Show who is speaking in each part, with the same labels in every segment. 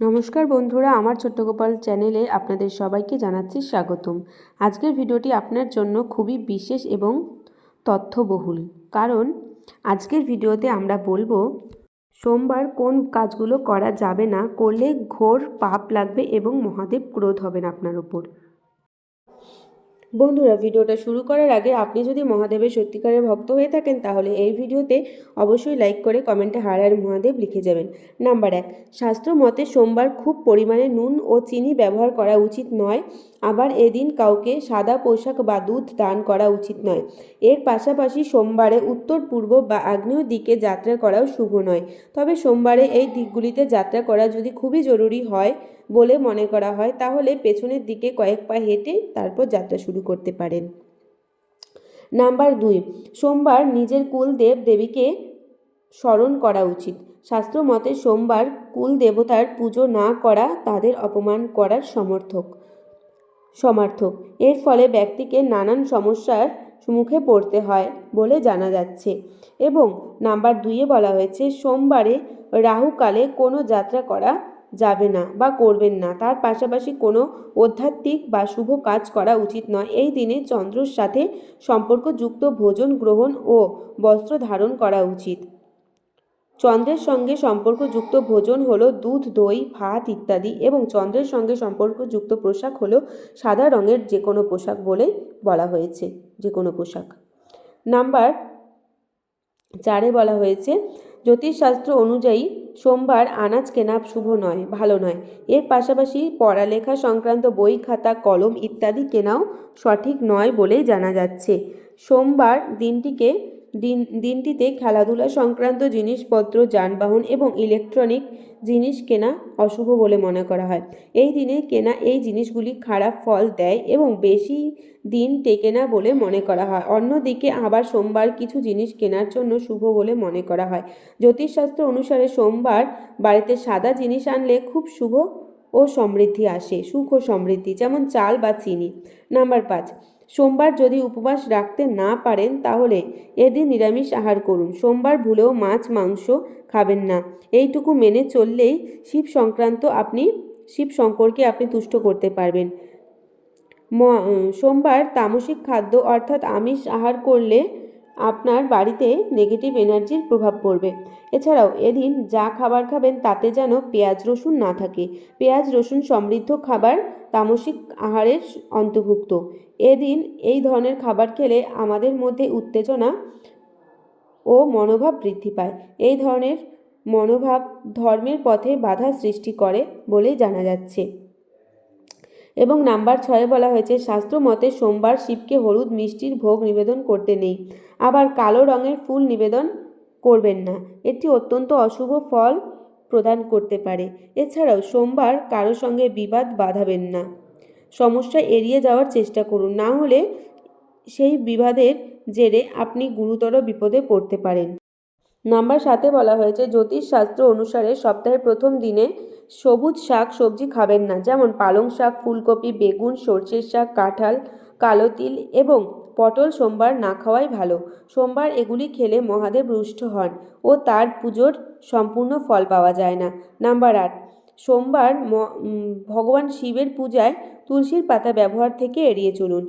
Speaker 1: নমস্কার বন্ধুরা, আমার ছোট্ট গোপাল চ্যানেলে আপনাদের সবাইকে জানাচ্ছি স্বাগতম। আজকের ভিডিওটি আপনার জন্য খুবই বিশেষ এবং তথ্যবহুল। কারণ আজকের ভিডিওতে আমরা বলব, সোমবার কোন কাজগুলো করা যাবে না, করলে ঘোর পাপ লাগবে এবং মহাদেব ক্রোধ হবেন আপনার উপর। বন্ধুরা, ভিডিওটা শুরু করার আগে আপনি যদি মহাদেবের সত্যিকারের ভক্ত হয়ে থাকেন, তাহলে এই ভিডিওতে অবশ্যই লাইক করে কমেন্টে হার হার মহাদেব লিখে যাবেন। নাম্বার এক, শাস্ত্র মতে সোমবার খুব পরিমাণে নুন ও চিনি ব্যবহার করা উচিত নয়, আবার এদিন কাউকে সাদা পোশাক বা দুধ দান করা উচিত নয়। এর পাশাপাশি সোমবারে উত্তর, পূর্ব বা আগ্নেয় দিকে যাত্রা করাও শুভ নয়। তবে সোমবারে এই দিকগুলিতে যাত্রা করা যদি খুবই জরুরি হয় বলে মনে করা হয়, তাহলে পেছনের দিকে কয়েক পা হেঁটে তারপর যাত্রা শুরু করতে পারেন। নাম্বার দুই, সোমবার নিজের কুল দেব দেবীকে স্মরণ করা উচিত। শাস্ত্র মতে সোমবার কুল দেবতার পুজো না করা তাদের অপমান করার সমর্থক, সমার্থক। এর ফলে ব্যক্তিকে নানান সমস্যার মুখে পড়তে হয় বলে জানা যাচ্ছে। এবং নাম্বার দুইয়ে বলা হয়েছে, সোমবারে রাহুকালে কোনো যাত্রা করা যাবে না বা করবেন না। তার পাশাপাশি কোনো আধ্যাত্মিক বা শুভ কাজ করা উচিত নয়। এই দিনে চন্দ্রর সাথে সম্পর্কযুক্ত ভোজন গ্রহণ ও বস্ত্র ধারণ করা উচিত। চন্দ্রের সঙ্গে সম্পর্কযুক্ত ভোজন হলো দুধ, দই, ভাত ইত্যাদি এবং চন্দ্রের সঙ্গে সম্পর্কযুক্ত পোশাক হলো সাদা রঙের যে কোনো পোশাক বলে বলা হয়েছে যে কোনো পোশাক। নাম্বার চারে বলা হয়েছে, জ্যোতিষশাস্ত্র অনুযায়ী সোমবার আনাজ কেনা শুভ নয়, ভালো নয়। এর পাশাপাশি পড়ালেখা সংক্রান্ত বই, খাতা, কলম ইত্যাদি কেনাও সঠিক নয় বলেই জানা যাচ্ছে। সোমবার দিনটিকে দিন, দিনটিতে খেলাধুলা সংক্রান্ত জিনিসপত্র, যানবাহন এবং ইলেকট্রনিক জিনিস কেনা অশুভ বলে মনে করা হয়। এই দিনে কেনা এই জিনিসগুলি খারাপ ফল দেয় এবং বেশি দিন টেকে না বলে মনে করা হয়। অন্যদিকে আবার সোমবার কিছু জিনিস কেনার জন্য শুভ বলে মনে করা হয়। জ্যোতিষশাস্ত্র অনুসারে সোমবার বাড়িতে সাদা জিনিস আনলে খুব শুভ ও সমৃদ্ধি আসে। সুখ ও সমৃদ্ধি, যেমন চাল বা চিনি। নাম্বার পাঁচ সোমবার যদি উপবাস রাখতে না পারেন তাহলে এদিন নিরামিষ আহার করুন। সোমবার ভুলেও মাছ, মাংস খাবেন না। এইটুকু মেনে চললেই শিব সংক্রান্ত আপনি, শিব শঙ্করকে আপনি তুষ্ট করতে পারবেন। সোমবার তামসিক খাদ্য অর্থাৎ আমিষ আহার করলে আপনার বাড়িতে নেগেটিভ এনার্জির প্রভাব পড়বে। এছাড়াও এদিন যা খাবার খাবেন তাতে যেন পেঁয়াজ রসুন না থাকে। পেঁয়াজ রসুন সমৃদ্ধ খাবার তামসিক আহারের অন্তর্ভুক্ত। এদিন এই ধরনের খাবার খেলে আমাদের মধ্যে উত্তেজনা ও মনোভাব বৃদ্ধি পায়। এই ধরনের মনোভাব ধর্মের পথে বাধা সৃষ্টি করে বলে জানা যাচ্ছে। এবং নাম্বার ছয়ে বলা হয়েছে, শাস্ত্র মতে সোমবার শিবকে হলুদ মিষ্টির ভোগ নিবেদন করতে নেই। আবার কালো রঙের ফুল নিবেদন করবেন না। এটি অত্যন্ত অশুভ ফল প্রদান করতে পারে। এছাড়াও সোমবার কারও সঙ্গে বিবাদ বাঁধাবেন না। সমস্যা এড়িয়ে যাওয়ার চেষ্টা করুন। না হলে সেই বিবাদের জেরে আপনি গুরুতর বিপদে পড়তে পারেন। নাম্বার সাতে বলা হয়েছে জ্যোতিষশাস্ত্র অনুসারে সপ্তাহের প্রথম দিনে সবুজ শাক সবজি খাবেন না। যেমন পালং শাক, ফুলকপি, বেগুন, সর্ষের শাক, কাঁঠাল, কালো তিল এবং পটল সোমবার না খাওয়াই ভালো। সোমবার এগুলি খেলে মহাদেব রুষ্ট হন ও তার পুজোর সম্পূর্ণ ফল পাওয়া যায় না। নাম্বার আট, সোমবার ভগবান শিবের পূজায় তুলসীর পাতা ব্যবহার থেকে এড়িয়ে চলুন।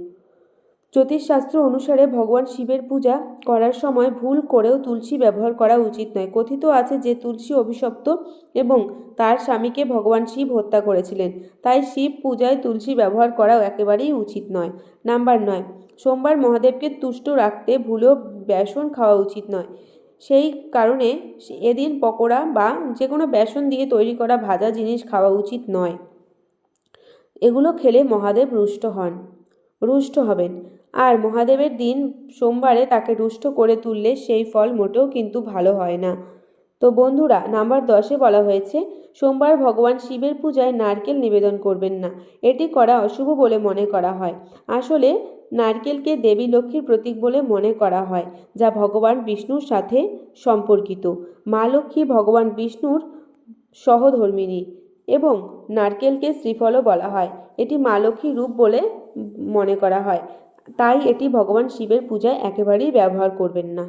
Speaker 1: জ্যোতিষশাস্ত্র অনুসারে ভগবান শিবের পূজা করার সময় ভুল করেও তুলসী ব্যবহার করা উচিত নয়। কথিত আছে যে তুলসী অভিশপ্ত এবং তার স্বামীকে ভগবান শিব হত্যা করেছিলেন। তাই শিব পূজায় তুলসী ব্যবহার করাও একেবারেই উচিত নয়। নাম্বার নয়, সোমবার মহাদেবকে তুষ্ট রাখতে ভুলেও বেসন খাওয়া উচিত নয়। সেই কারণে এদিন পকোড়া বা যে কোনো বেসন দিয়ে তৈরি করা ভাজা জিনিস খাওয়া উচিত নয়। এগুলো খেলে মহাদেব রুষ্ট হন, রুষ্ট হবেন। আর মহাদেবের দিন সোমবারে তাকে রুষ্ট করে তুললে সেই ফল মোটেও কিন্তু ভালো হয় না। তো বন্ধুরা, নাম্বার দশে বলা হয়েছে, সোমবার ভগবান শিবের পূজায় নারকেল নিবেদন করবেন না। এটি করা অশুভ বলে মনে করা হয়। আসলে নারকেলকে দেবী লক্ষ্মীর প্রতীক বলে মনে করা হয়, যা ভগবান বিষ্ণুর সাথে সম্পর্কিত। মা লক্ষ্মী ভগবান বিষ্ণুর সহধর্মিনী এবং নারকেলকে শ্রীফলও বলা হয়। এটি মা লক্ষ্মীর রূপ বলে মনে করা হয়। তাই এটি ভগবান শিবের পূজায় একেবারেই ব্যবহার করবেন না।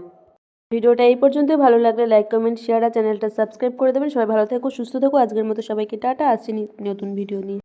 Speaker 1: ভিডিওটা এই পর্যন্ত ভালো লাগলে লাইক কমেন্ট শেয়ার আর চ্যানেলটা সাবস্ক্রাইব করে দেবেন। সবাই ভালো থেকো, সুস্থ থেকো। আজকের মতো সবাইকে টাটা। আসছি নতুন ভিডিও নিয়ে।